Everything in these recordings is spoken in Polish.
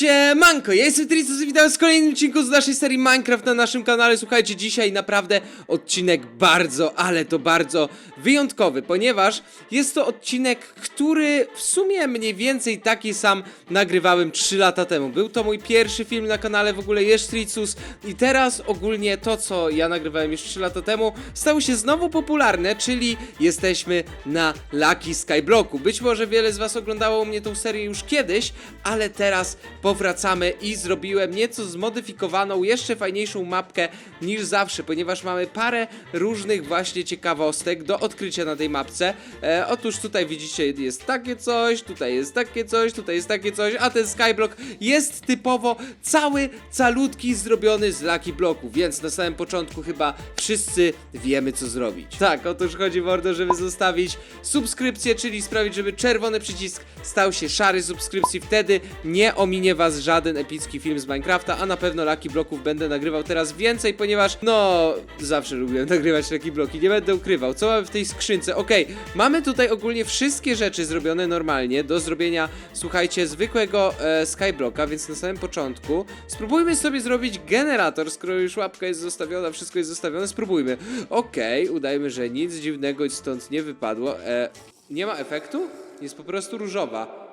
Siemanko, ja jestem Tricus i witam w kolejnym odcinku z naszej serii Minecraft na naszym kanale. Słuchajcie, dzisiaj naprawdę odcinek bardzo, ale to bardzo wyjątkowy, ponieważ jest to odcinek, który w sumie mniej więcej taki sam nagrywałem 3 lata temu. Był to mój pierwszy film na kanale, w ogóle jest Tricus i teraz ogólnie to, co ja nagrywałem już 3 lata temu, stało się znowu popularne, czyli jesteśmy na Lucky Skyblocku. Być może wiele z was oglądało mnie tą serię już kiedyś, ale teraz powracamy i zrobiłem nieco zmodyfikowaną, jeszcze fajniejszą mapkę niż zawsze, ponieważ mamy parę różnych właśnie ciekawostek do odkrycia na tej mapce. E, otóż tutaj widzicie jest takie coś, tutaj jest takie coś, tutaj jest takie coś, a ten skyblock jest typowo cały, calutki zrobiony z Lucky Blocku, więc na samym początku chyba wszyscy wiemy co zrobić. Tak, otóż chodzi o to, żeby zostawić subskrypcję, czyli sprawić, żeby czerwony przycisk stał się szary subskrypcji, wtedy nie ominie was żaden epicki film z Minecrafta, a na pewno Lucky Blocków będę nagrywał teraz więcej, ponieważ no, zawsze lubiłem nagrywać Lucky Blocki, nie będę ukrywał. Co mamy w tej skrzynce? Okej, mamy tutaj ogólnie wszystkie rzeczy zrobione normalnie do zrobienia, słuchajcie, zwykłego e, Skyblocka, więc na samym początku spróbujmy sobie zrobić generator, skoro już łapka jest zostawiona, wszystko jest zostawione, spróbujmy. Okej, udajmy, że nic dziwnego stąd nie wypadło. E, nie ma efektu? Jest po prostu różowa.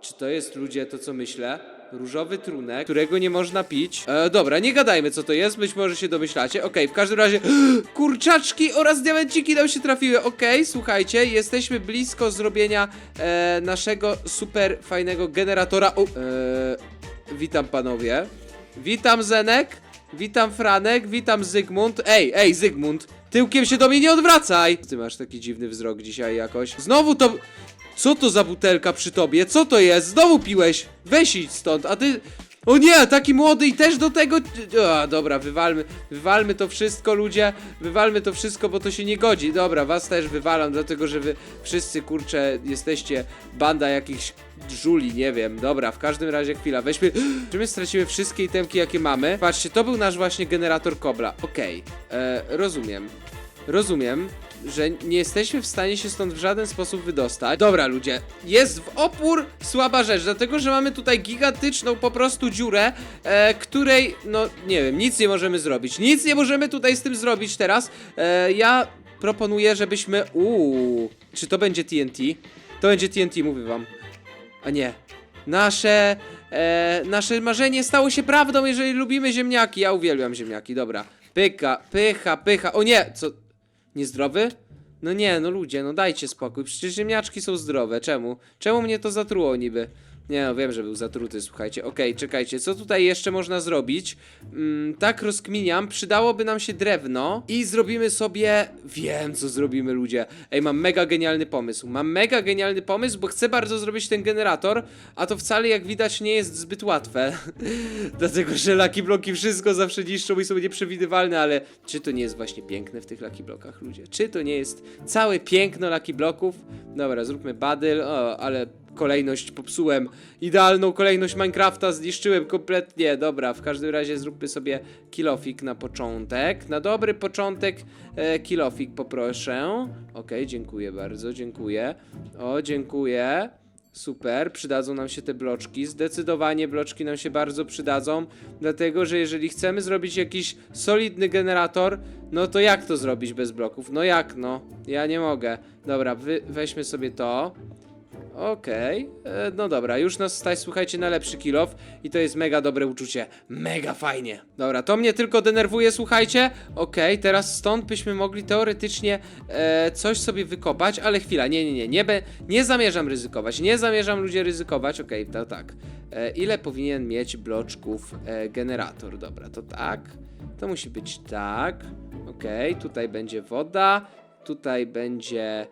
Czy to jest ludzie to, co myślę? Różowy trunek, którego nie można pić. E, dobra, nie gadajmy co to jest, być może się domyślacie. Okej, w każdym razie kurczaczki oraz diamenciki nam się trafiły. Okej, słuchajcie, jesteśmy blisko zrobienia e, naszego super fajnego generatora. O, e, witam panowie. Witam Zenek. Witam Franek, witam Zygmunt. Ej, ej, Zygmunt, tyłkiem się do mnie nie odwracaj! Ty masz taki dziwny wzrok dzisiaj jakoś. Znowu to... Co to za butelka przy tobie? Co to jest? Znowu piłeś! Weź idź stąd, a ty... O nie, taki młody i też do tego... A, dobra, wywalmy, wywalmy to wszystko, ludzie. Wywalmy to wszystko, bo to się nie godzi. Dobra, was też wywalam, dlatego że wy wszyscy, kurczę, jesteście banda jakichś żuli, nie wiem. Dobra, w każdym razie chwila, weźmy... Czy my stracimy wszystkie itemki, jakie mamy? Patrzcie, to był nasz właśnie generator kobla. Okej, e, rozumiem. Rozumiem, że nie jesteśmy w stanie się stąd w żaden sposób wydostać. Dobra, ludzie, jest w opór słaba rzecz, dlatego że mamy tutaj gigantyczną po prostu dziurę, e, której, no nie wiem, nic nie możemy zrobić. Nic nie możemy tutaj z tym zrobić teraz. E, ja proponuję, żebyśmy. Uuu, czy to będzie TNT? To będzie TNT, mówię wam. A nie. Nasze. E, nasze marzenie stało się prawdą, jeżeli lubimy ziemniaki. Ja uwielbiam ziemniaki, dobra. Pyka, pycha, pycha. O nie! Co? Niezdrowy? No nie, no ludzie, no dajcie spokój. Przecież ziemniaczki są zdrowe. Czemu? Czemu mnie to zatruło niby? Nie no, wiem, że był zatruty, słuchajcie. Okej, czekajcie, co tutaj jeszcze można zrobić? Mm, tak rozkminiam, przydałoby nam się drewno i zrobimy sobie... Wiem, co zrobimy, ludzie. Ej, mam mega genialny pomysł. Mam mega genialny pomysł, bo chcę bardzo zrobić ten generator, a to wcale, jak widać, nie jest zbyt łatwe. Dlatego, że Lucky Bloki wszystko zawsze niszczą i są nieprzewidywalne, ale czy to nie jest właśnie piękne w tych Lucky Blokach, ludzie? Czy to nie jest całe piękno Lucky Bloków? Dobra, zróbmy badyl. O, ale kolejność popsułem. Idealną kolejność Minecrafta zniszczyłem kompletnie. Dobra, w każdym razie zróbmy sobie kilofik na początek. Na dobry początek e, kilofik poproszę. Okej, dziękuję bardzo, dziękuję. O, dziękuję. Super, przydadzą nam się te bloczki. Zdecydowanie bloczki nam się bardzo przydadzą, dlatego że jeżeli chcemy zrobić jakiś solidny generator, no to jak to zrobić bez bloków? No jak no? Ja nie mogę. Dobra, weźmy sobie to. Okej, e, no dobra, już nas stać, słuchajcie, na lepszy kilof i to jest mega dobre uczucie, mega fajnie. Dobra, to mnie tylko denerwuje, słuchajcie. Okej, teraz stąd byśmy mogli teoretycznie e, coś sobie wykopać, ale chwila, nie, nie, nie, nie, be, nie zamierzam ryzykować, nie zamierzam ludzie ryzykować, okej, to tak. E, ile powinien mieć bloczków e, generator? Dobra, to tak, to musi być tak, okej, tutaj będzie woda, tutaj będzie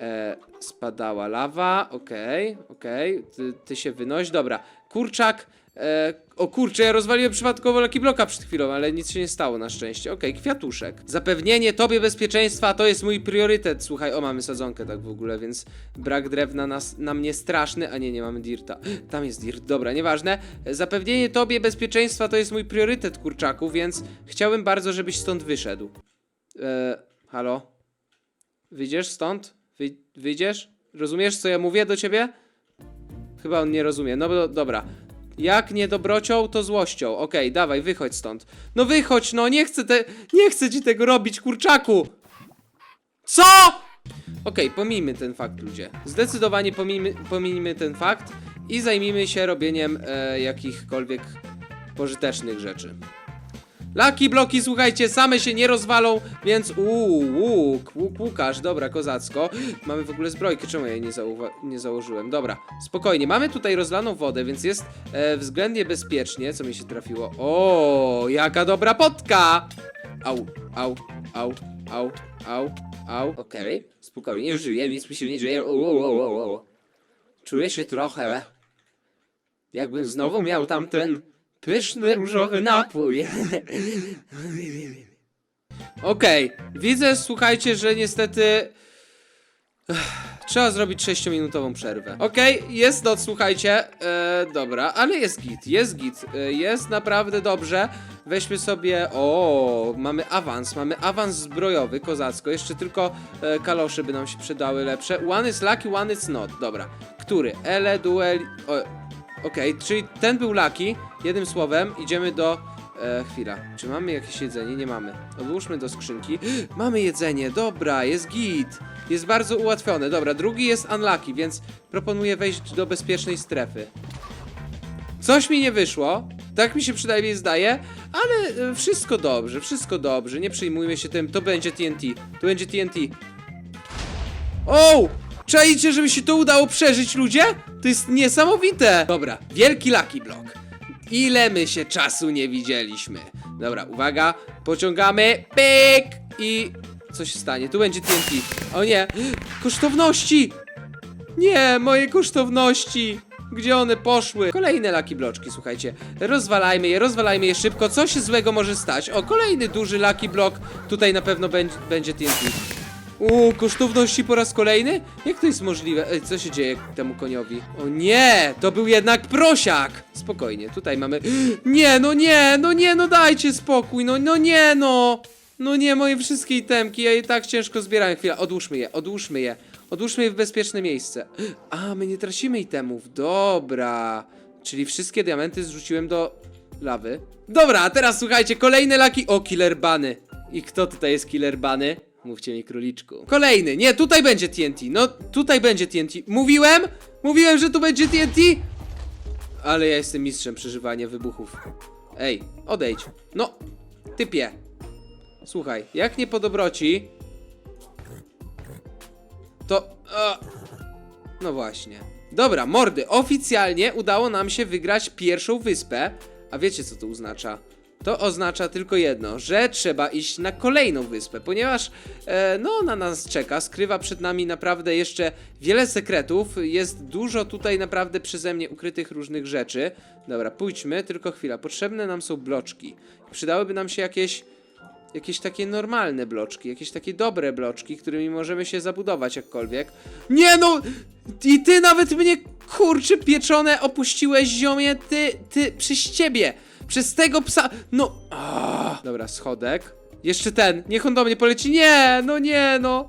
e, spadała lawa, okej, okej, ty, ty się wynoś, dobra, kurczak, e, o kurczę, ja rozwaliłem przypadkowo Lucky Bloka przed chwilą, ale nic się nie stało na szczęście, okej, kwiatuszek, zapewnienie tobie bezpieczeństwa to jest mój priorytet, słuchaj, o mamy sadzonkę tak w ogóle, więc brak drewna nas, na mnie straszny, a nie, nie mamy dirta, tam jest dirt, dobra, nieważne, zapewnienie tobie bezpieczeństwa to jest mój priorytet, kurczaku, więc chciałbym bardzo, żebyś stąd wyszedł, e, halo? Wyjdziesz stąd? Wy, wyjdziesz? Rozumiesz, co ja mówię do ciebie? Chyba on nie rozumie. No bo dobra. Jak nie dobrocią, to złością. Okej, dawaj, wychodź stąd. No wychodź, no, nie chcę te... Nie chcę ci tego robić, kurczaku! Co?! Okej, pomijmy ten fakt, ludzie. Zdecydowanie pomijmy, pomijmy ten fakt i zajmijmy się robieniem e, jakichkolwiek pożytecznych rzeczy. Laki bloki, słuchajcie, same się nie rozwalą, więc uuu, łuk, łuk, łukasz, dobra, kozacko. Mamy w ogóle zbrojkę, czemu ja jej nie, nie założyłem? Dobra, spokojnie, mamy tutaj rozlaną wodę, więc jest e, względnie bezpiecznie, co mi się trafiło. O, jaka dobra potka! Au, au, au, au, au, au. Okej, spokojnie, żyję, nic mi się nie dzieje. O. Czuję się trochę, jakbym znowu miał tamten pyszny różowy napój. Okej, widzę, słuchajcie, że niestety. Trzeba zrobić 6-minutową przerwę. Okej, jest noc, słuchajcie. E, dobra, ale jest git, jest git. E, jest naprawdę dobrze. Weźmy sobie. O, mamy awans, mamy awans zbrojowy, kozacko. Jeszcze tylko e, kalosze by nam się przydały lepsze. One is lucky, one is not. Dobra, który? Ele, duel. o, Okej, czyli ten był lucky. Jednym słowem, idziemy do. E, chwila, czy mamy jakieś jedzenie? Nie mamy. Odłóżmy do skrzynki. mamy jedzenie, dobra, jest git. Jest bardzo ułatwione. Dobra, drugi jest unlucky, więc proponuję wejść do bezpiecznej strefy. Coś mi nie wyszło, tak mi się przynajmniej zdaje, ale e, wszystko dobrze, wszystko dobrze, nie przejmujmy się tym, to będzie TNT, to będzie TNT. O! Czajcie, żeby się to udało przeżyć, ludzie? To jest niesamowite! Dobra, wielki Lucky Block. Ile my się czasu nie widzieliśmy. Dobra, uwaga, pociągamy, pyk i... Co się stanie? Tu będzie TNT. O nie, kosztowności! Nie, moje kosztowności! Gdzie one poszły? Kolejne laki bloczki, słuchajcie. Rozwalajmy je, rozwalajmy je szybko. Co się złego może stać? O, kolejny duży laki blok. Tutaj na pewno będzie, będzie TNT. Uuu, kosztowności po raz kolejny? Jak to jest możliwe? Ej, co się dzieje temu koniowi? O nie, to był jednak prosiak! Spokojnie, tutaj mamy... Nie, no nie, no nie, no dajcie spokój, no, no nie, no! No nie, moje wszystkie itemki, ja je tak ciężko zbierałem. Chwila, odłóżmy je, odłóżmy je. Odłóżmy je w bezpieczne miejsce. A, my nie tracimy itemów, dobra. Czyli wszystkie diamenty zrzuciłem do lawy. Dobra, a teraz słuchajcie, kolejne laki... O, killer bany. I kto tutaj jest killer bany? Mówcie mi króliczku. Kolejny, nie, tutaj będzie TNT. No, tutaj będzie TNT. Mówiłem? Mówiłem, że tu będzie TNT? Ale ja jestem mistrzem przeżywania wybuchów. Ej, odejdź. No, typie. Słuchaj, jak nie po dobroci, to... A, no właśnie. Dobra, mordy, oficjalnie udało nam się wygrać pierwszą wyspę. A wiecie co to oznacza? To oznacza tylko jedno, że trzeba iść na kolejną wyspę, ponieważ e, no na nas czeka, skrywa przed nami naprawdę jeszcze wiele sekretów, jest dużo tutaj naprawdę przeze mnie ukrytych różnych rzeczy. Dobra, pójdźmy, tylko chwila, potrzebne nam są bloczki. Przydałyby nam się jakieś jakieś takie normalne bloczki, jakieś takie dobre bloczki, którymi możemy się zabudować jakkolwiek. Nie no! I ty nawet mnie, kurczy pieczone, opuściłeś ziomie, ty, ty, przez ciebie! Przez tego psa, no... Dobra, schodek. Jeszcze ten, niech on do mnie poleci, nie, no nie, no!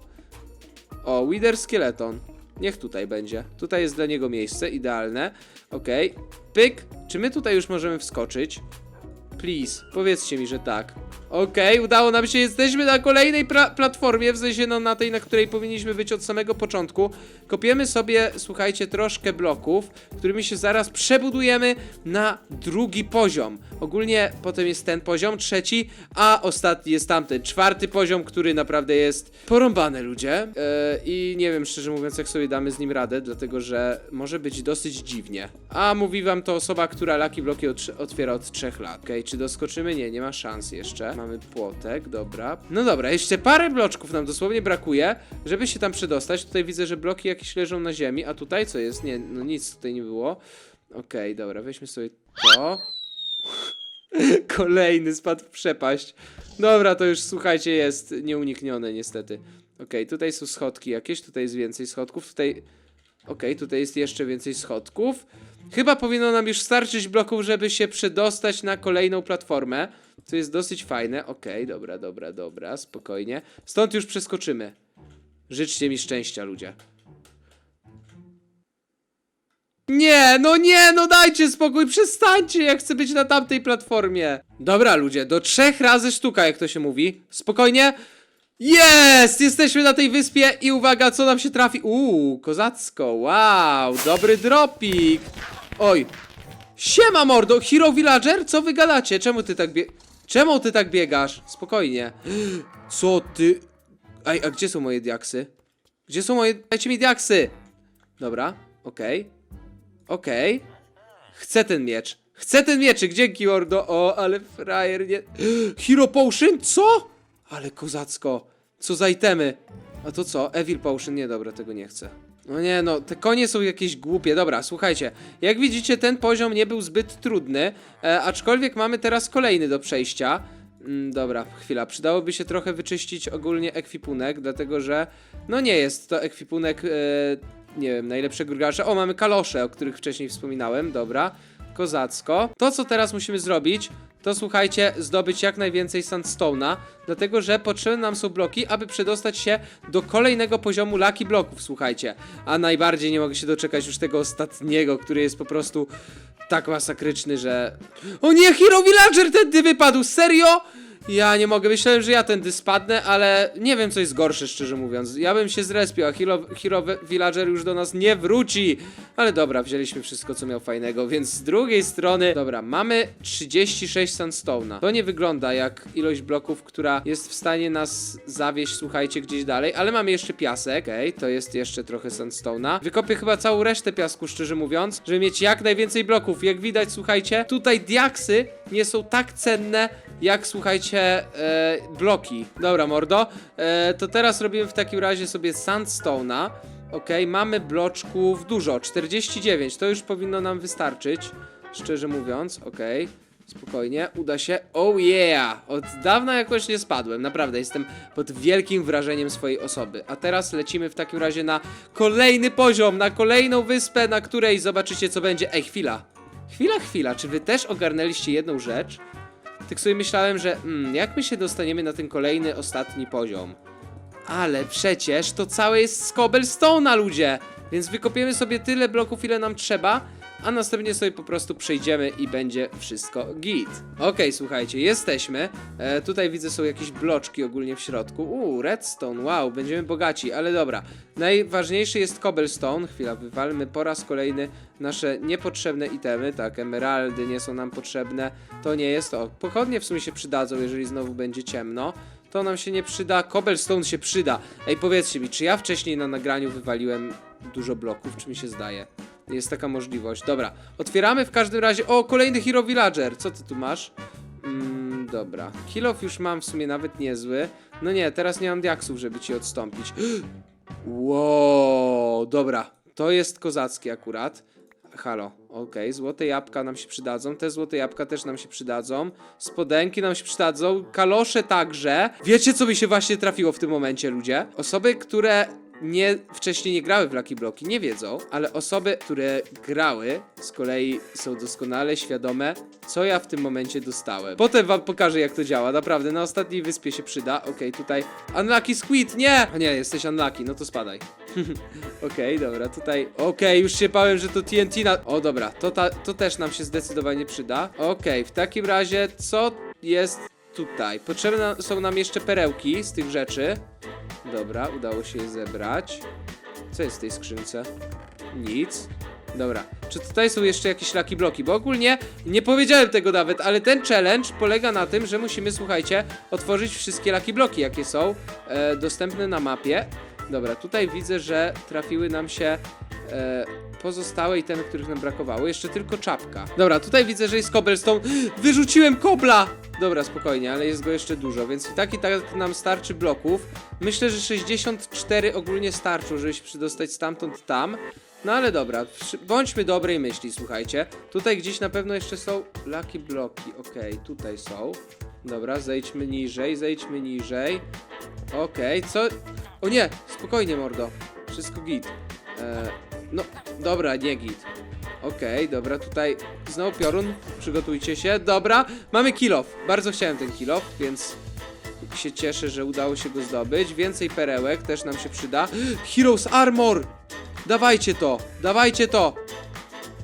O, Wither Skeleton. Niech tutaj będzie. Tutaj jest dla niego miejsce, idealne. Okej, pyk. Czy my tutaj już możemy wskoczyć? Please, powiedzcie mi, że tak. Okej, udało nam się, jesteśmy na kolejnej platformie, w sensie no, na tej, na której powinniśmy być od samego początku. Kopiemy sobie, słuchajcie, troszkę bloków, którymi się zaraz przebudujemy na drugi poziom. Ogólnie potem jest ten poziom, trzeci, a ostatni jest tamten, czwarty poziom, który naprawdę jest porąbany, ludzie. Eee, I nie wiem, szczerze mówiąc, jak sobie damy z nim radę, dlatego że może być dosyć dziwnie. A mówi wam to osoba, która Lucky Bloki otwiera od trzech lat. Okej, czy doskoczymy? Nie, nie ma szans jeszcze. Mamy płotek, dobra. No dobra, jeszcze parę bloczków nam dosłownie brakuje, żeby się tam przedostać. Tutaj widzę, że bloki jakieś leżą na ziemi, a tutaj co jest? Nie, no nic tutaj nie było. Okej, dobra, weźmy sobie to. Kolejny spadł w przepaść. Dobra, to już słuchajcie, jest nieuniknione niestety. Okej, tutaj są schodki jakieś, tutaj jest więcej schodków, tutaj... Okej, tutaj jest jeszcze więcej schodków. Chyba powinno nam już starczyć bloków, żeby się przedostać na kolejną platformę. To jest dosyć fajne. Okej, dobra, dobra, dobra, spokojnie. Stąd już przeskoczymy. Życzcie mi szczęścia, ludzie. Nie, no nie, no dajcie spokój, przestańcie, ja chcę być na tamtej platformie. Dobra, ludzie, do trzech razy sztuka, jak to się mówi. Spokojnie. Jest! Jesteśmy na tej wyspie i uwaga, co nam się trafi. Uuu, kozacko, wow, dobry dropik. Oj, siema mordo, Hero Villager, co wy gadacie? Czemu ty tak bie... Czemu ty tak biegasz? Spokojnie. Co ty... Ej, a gdzie są moje diaksy? Gdzie są moje... Dajcie mi diaksy! Dobra, okej. Okej. Chcę ten miecz. Chcę ten mieczyk, dzięki mordo. O, ale frajer nie... Hero Potion? Co? Ale kozacko. Co za itemy. A to co? Evil Potion? Nie, dobra, tego nie chcę. No nie, no, te konie są jakieś głupie. Dobra, słuchajcie. Jak widzicie, ten poziom nie był zbyt trudny, e, aczkolwiek mamy teraz kolejny do przejścia. Mm, dobra, chwila. Przydałoby się trochę wyczyścić ogólnie ekwipunek, dlatego że no nie jest to ekwipunek, e, nie wiem, najlepszego gracza. O, mamy kalosze, o których wcześniej wspominałem. Dobra, kozacko. To, co teraz musimy zrobić, to słuchajcie, zdobyć jak najwięcej sandstone'a, dlatego że potrzebne nam są bloki, aby przedostać się do kolejnego poziomu Lucky Bloków, słuchajcie. A najbardziej nie mogę się doczekać już tego ostatniego, który jest po prostu tak masakryczny, że... O nie, Hero Villager tędy wypadł, serio? Ja nie mogę, myślałem, że ja tędy spadnę, ale nie wiem co jest gorsze, szczerze mówiąc. Ja bym się zrespił, a Hero, Hero Villager już do nas nie wróci. Ale dobra, wzięliśmy wszystko, co miał fajnego, więc z drugiej strony... Dobra, mamy 36 sandstone'a. To nie wygląda jak ilość bloków, która jest w stanie nas zawieść, słuchajcie, gdzieś dalej, ale mamy jeszcze piasek. Okej, okay, to jest jeszcze trochę sandstone'a. Wykopię chyba całą resztę piasku, szczerze mówiąc, żeby mieć jak najwięcej bloków. Jak widać, słuchajcie, tutaj diaksy nie są tak cenne, jak słuchajcie, e, bloki. Dobra, mordo. E, to teraz robimy w takim razie sobie sandstone'a. Okej, mamy bloczków dużo, 49, to już powinno nam wystarczyć, szczerze mówiąc, okej. Spokojnie, uda się. Oh yeah! Od dawna jakoś nie spadłem, naprawdę jestem pod wielkim wrażeniem swojej osoby. A teraz lecimy w takim razie na kolejny poziom, na kolejną wyspę, na której zobaczycie co będzie. Ej, chwila. Chwila, chwila, czy wy też ogarnęliście jedną rzecz? Tak sobie myślałem, że mm, jak my się dostaniemy na ten kolejny, ostatni poziom? Ale przecież to całe jest z cobblestone'a, ludzie! Więc wykopiemy sobie tyle bloków, ile nam trzeba, a następnie sobie po prostu przejdziemy i będzie wszystko git. Okej, słuchajcie, jesteśmy. E, tutaj widzę są jakieś bloczki ogólnie w środku. Uuu, redstone, wow, będziemy bogaci, ale dobra. Najważniejszy jest cobblestone. Chwila, wywalmy po raz kolejny nasze niepotrzebne itemy. Tak, emeraldy nie są nam potrzebne. To nie jest to. Pochodnie w sumie się przydadzą, jeżeli znowu będzie ciemno. To nam się nie przyda, cobblestone się przyda. Ej, powiedzcie mi, czy ja wcześniej na nagraniu wywaliłem dużo bloków, czy mi się zdaje? Jest taka możliwość. Dobra, otwieramy w każdym razie. O, kolejny Hero Villager. Co ty tu masz? Mm, dobra. Kilof już mam w sumie nawet niezły. No nie, teraz nie mam diaksów, żeby ci odstąpić. Wow, dobra. To jest kozackie akurat. Halo, okej, złote jabłka nam się przydadzą, te złote jabłka też nam się przydadzą, spodenki nam się przydadzą, kalosze także. Wiecie, co mi się właśnie trafiło w tym momencie, ludzie? Osoby, które nie, wcześniej nie grały w Lucky Bloki, nie wiedzą, ale osoby, które grały, z kolei są doskonale świadome, co ja w tym momencie dostałem. Potem wam pokażę, jak to działa, naprawdę, na ostatniej wyspie się przyda. Okej, tutaj Unlucky Squid, nie! Nie, jesteś Unlucky, no to spadaj. Okej, dobra, tutaj. Okej, już się bałem, że to TNT na. O, dobra, to, ta, to też nam się zdecydowanie przyda. Okej, w takim razie, co jest tutaj? Potrzebne są nam jeszcze perełki z tych rzeczy. Dobra, udało się je zebrać. Co jest w tej skrzynce? Nic. Dobra, czy tutaj są jeszcze jakieś laki bloki? Bo ogólnie nie powiedziałem tego nawet, ale ten challenge polega na tym, że musimy, słuchajcie, otworzyć wszystkie laki bloki, jakie są e, dostępne na mapie. Dobra, tutaj widzę, że trafiły nam się e, pozostałe itemy, których nam brakowało. Jeszcze tylko czapka. Dobra, tutaj widzę, że jest cobblestone. Wyrzuciłem kobla! Dobra, spokojnie, ale jest go jeszcze dużo, więc i tak i tak nam starczy bloków. Myślę, że 64 ogólnie starczą, żeby się przydostać stamtąd tam. No ale dobra, bądźmy dobrej myśli, słuchajcie. Tutaj gdzieś na pewno jeszcze są lucky bloki. Okej, tutaj są. Dobra, zejdźmy niżej, zejdźmy niżej. Okej, co? O nie, spokojnie, mordo. Wszystko git. E, no, dobra, nie git. Okej, dobra, tutaj znowu piorun. Przygotujcie się. Dobra, mamy kilof. Bardzo chciałem ten kilof, więc się cieszę, że udało się go zdobyć. Więcej perełek też nam się przyda. Heroes Armor! Dawajcie to, dawajcie to!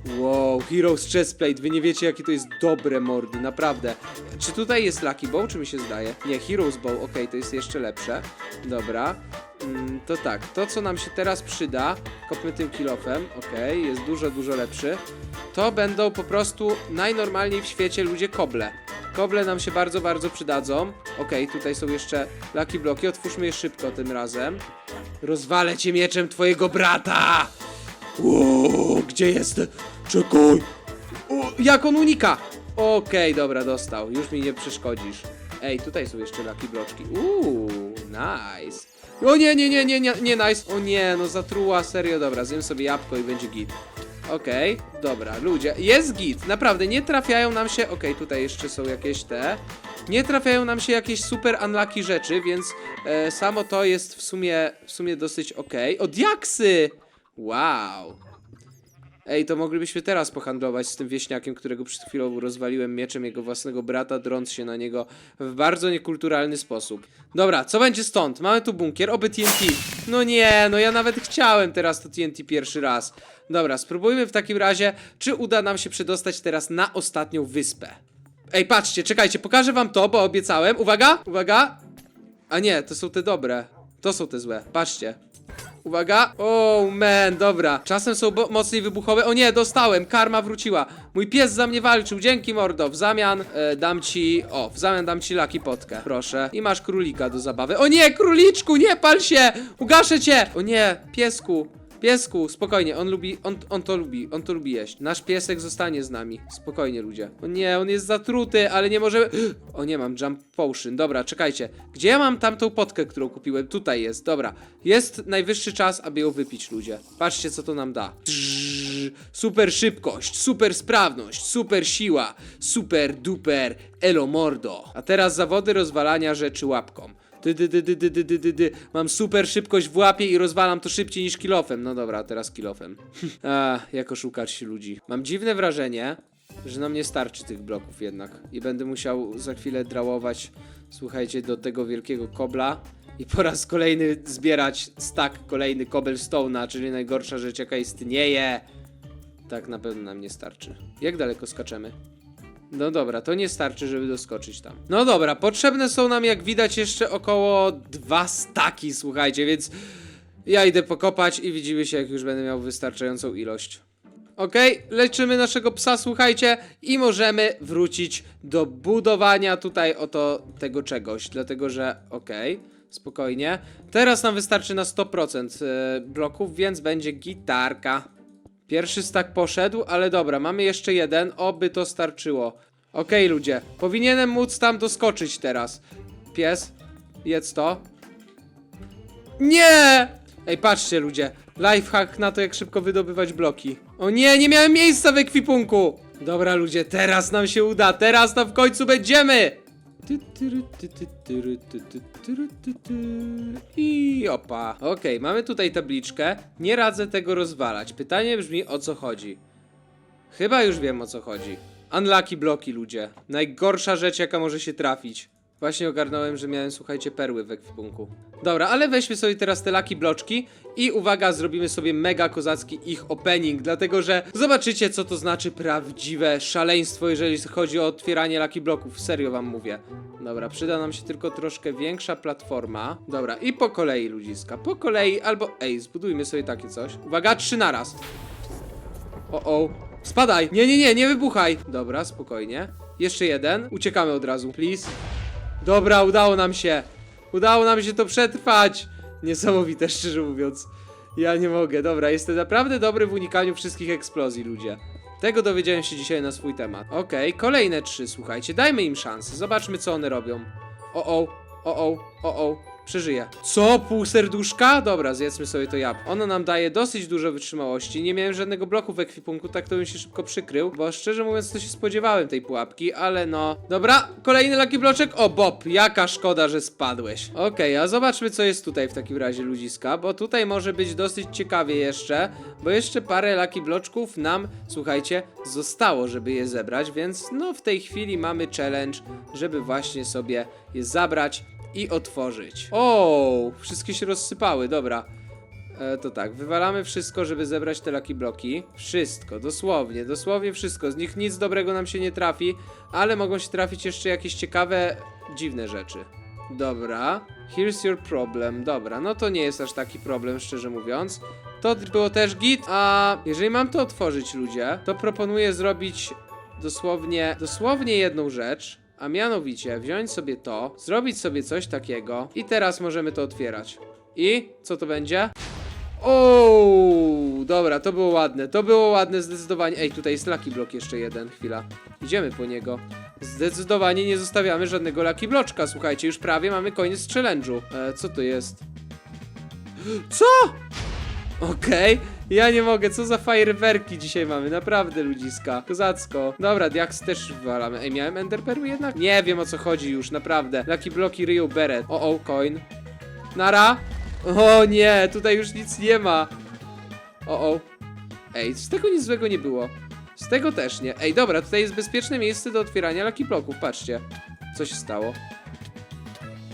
Wow, Heroes Chestplate, wy nie wiecie jakie to jest dobre mordy, naprawdę. Czy tutaj jest Lucky Bow, czy mi się zdaje? Nie, Heroes Bow, okej, to jest jeszcze lepsze. Dobra, mm, to tak, to co nam się teraz przyda, kopmy tym kilofem, okej, jest dużo, dużo lepszy. To będą po prostu najnormalniej w świecie ludzie koble. Koble nam się bardzo, bardzo przydadzą. Okej, tutaj są jeszcze Lucky Bloki, otwórzmy je szybko tym razem. Rozwalę cię mieczem twojego brata! Gdzie jest? Czekaj! O, jak on unika? Okej, dobra, dostał. Już mi nie przeszkodzisz. Ej, tutaj są jeszcze laki bloczki. Uuu, nice. O nie, nie, nie, nie, nie, nie, nice. O nie, no zatruła, serio, dobra, zjem sobie jabłko i będzie git. Okej, dobra, ludzie, jest git, naprawdę, nie trafiają nam się, okej, tutaj jeszcze są jakieś te, nie trafiają nam się jakieś super unlucky rzeczy, więc e, samo to jest w sumie, w sumie dosyć okej. O, diaksy! Wow. Ej, to moglibyśmy teraz pohandlować z tym wieśniakiem, którego przed chwilą rozwaliłem mieczem jego własnego brata, drąc się na niego w bardzo niekulturalny sposób. Dobra, co będzie stąd? Mamy tu bunkier, oby TNT. No nie, no ja nawet chciałem teraz to TNT pierwszy raz. Dobra, spróbujmy w takim razie, czy uda nam się przedostać teraz na ostatnią wyspę. Ej, patrzcie, czekajcie, pokażę wam to, bo obiecałem. Uwaga, uwaga. A nie, to są te dobre. To są te złe. Patrzcie. Uwaga. Oh man, dobra. Czasem są mocniej wybuchowe. O nie, dostałem. Karma wróciła. Mój pies za mnie walczył. Dzięki, mordo. W zamian e, dam ci. O, w zamian dam ci laki potkę. Proszę. I masz królika do zabawy. O nie, króliczku, nie pal się! Ugaszę cię! O nie, piesku. Piesku, spokojnie, on lubi, on, on to lubi, on to lubi jeść. Nasz piesek zostanie z nami. Spokojnie, ludzie. O nie, on jest zatruty, ale nie możemy... O nie, mam jump potion. Dobra, czekajcie. Gdzie ja mam tamtą potkę, którą kupiłem? Tutaj jest, dobra. Jest najwyższy czas, aby ją wypić, ludzie. Patrzcie, co to nam da. Super szybkość, super sprawność, super siła, super duper elomordo. A teraz zawody rozwalania rzeczy łapką. Mam super szybkość w łapie i rozwalam to szybciej niż kilofem. No dobra, teraz kilofem. A, jak oszukać się ludzi. Mam dziwne wrażenie, że nam nie starczy tych bloków jednak. I będę musiał za chwilę drałować, słuchajcie, do tego wielkiego kobla. I po raz kolejny zbierać stack kolejny cobblestone'a, czyli najgorsza rzecz jaka istnieje. Tak na pewno nam nie starczy. Jak daleko skaczemy? No dobra, to nie starczy, żeby doskoczyć tam. No dobra, potrzebne są nam, jak widać, jeszcze około dwa staki, słuchajcie, więc ja idę pokopać i widzimy się, jak już będę miał wystarczającą ilość. Okej, leczymy naszego psa, słuchajcie, i możemy wrócić do budowania tutaj oto tego czegoś, dlatego że okej, spokojnie. Teraz nam wystarczy na 100% e, bloków, więc będzie gitarka. Pierwszy stack poszedł, ale dobra, mamy jeszcze jeden, oby to starczyło. Okej, ludzie, powinienem móc tam doskoczyć teraz. Pies, jedz to. Nie! Ej, patrzcie, ludzie, lifehack na to, jak szybko wydobywać bloki. O nie, nie miałem miejsca w ekwipunku! Dobra, ludzie, teraz nam się uda, teraz tam w końcu będziemy! I opa. Okej, mamy tutaj tabliczkę. Nie radzę tego rozwalać. Pytanie brzmi o co chodzi. Chyba już wiem o co chodzi. Unlucky bloki, ludzie. Najgorsza rzecz, jaka może się trafić. Właśnie ogarnąłem, że miałem, słuchajcie, perły w ekwipunku. Dobra, ale weźmy sobie teraz te lucky bloczki i uwaga, zrobimy sobie mega kozacki ich opening, dlatego że zobaczycie, co to znaczy prawdziwe szaleństwo, jeżeli chodzi o otwieranie lucky bloków. Serio wam mówię. Dobra, przyda nam się tylko troszkę większa platforma. Dobra, i po kolei, ludziska. Po kolei, albo ej, zbudujmy sobie takie coś. Uwaga, trzy naraz. O, o. Spadaj! Nie, nie, nie, nie wybuchaj! Dobra, spokojnie. Jeszcze jeden. Uciekamy od razu, please. Dobra, udało nam się. Udało nam się to przetrwać. Niesamowite, szczerze mówiąc. Ja nie mogę. Dobra, jestem naprawdę dobry w unikaniu wszystkich eksplozji, ludzie. Tego dowiedziałem się dzisiaj na swój temat. Okej, kolejne trzy, słuchajcie. Dajmy im szansę. Zobaczmy, co one robią. O, o, o, o, o, o. Przeżyję. Co? Pół serduszka? Dobra, zjedzmy sobie to jabłko. Ono nam daje dosyć dużo wytrzymałości. Nie miałem żadnego bloku w ekwipunku, tak to bym się szybko przykrył, bo szczerze mówiąc to się spodziewałem tej pułapki, ale no... Dobra, kolejny laki bloczek. O, Bob, jaka szkoda, że spadłeś. Okej, a zobaczmy co jest tutaj w takim razie, ludziska, bo tutaj może być dosyć ciekawie jeszcze, bo jeszcze parę laki bloczków nam, słuchajcie, zostało, żeby je zebrać, więc no w tej chwili mamy challenge, żeby właśnie sobie je zabrać i otworzyć. O, wszystkie się rozsypały, dobra. E, to tak, wywalamy wszystko, żeby zebrać te lucky bloki. Wszystko, dosłownie, dosłownie wszystko. Z nich nic dobrego nam się nie trafi, ale mogą się trafić jeszcze jakieś ciekawe, dziwne rzeczy. Dobra, here's your problem. Dobra, no to nie jest aż taki problem, szczerze mówiąc. To było też git, a jeżeli mam to otworzyć, ludzie, to proponuję zrobić dosłownie, dosłownie jedną rzecz, a mianowicie wziąć sobie to, zrobić sobie coś takiego i teraz możemy to otwierać. I co to będzie? O, dobra, to było ładne, to było ładne zdecydowanie. Ej, tutaj jest Lucky Block jeszcze jeden, chwila. Idziemy po niego. Zdecydowanie nie zostawiamy żadnego Lucky Bloczka, słuchajcie, już prawie mamy koniec challenge'u. E, co to jest? Co? Okej, ja nie mogę, co za fajerwerki dzisiaj mamy, naprawdę ludziska, kozacko. Dobra, Diaks też wywalamy. Ej, miałem Enderpearl jednak? Nie wiem o co chodzi już, naprawdę. Lucky Bloki Rio Beret. O, o, coin. Nara. O nie, tutaj już nic nie ma. O, o. Ej, z tego nic złego nie było. Z tego też nie. Ej, dobra, tutaj jest bezpieczne miejsce do otwierania Lucky Bloków, patrzcie. Co się stało?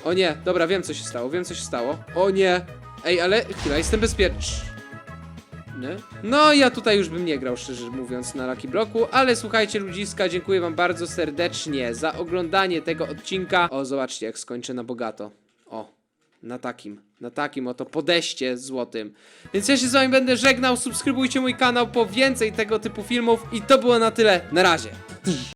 O nie, dobra, wiem co się stało, wiem co się stało. O nie. Ej, ale chwila, jestem bezpieczny. No, ja tutaj już bym nie grał, szczerze mówiąc, na Lucky Bloku, ale słuchajcie, ludziska, dziękuję wam bardzo serdecznie za oglądanie tego odcinka. O, zobaczcie, jak skończę na bogato. O, na takim, na takim oto podeście złotym. Więc ja się z wami będę żegnał, subskrybujcie mój kanał po więcej tego typu filmów i to było na tyle. Na razie.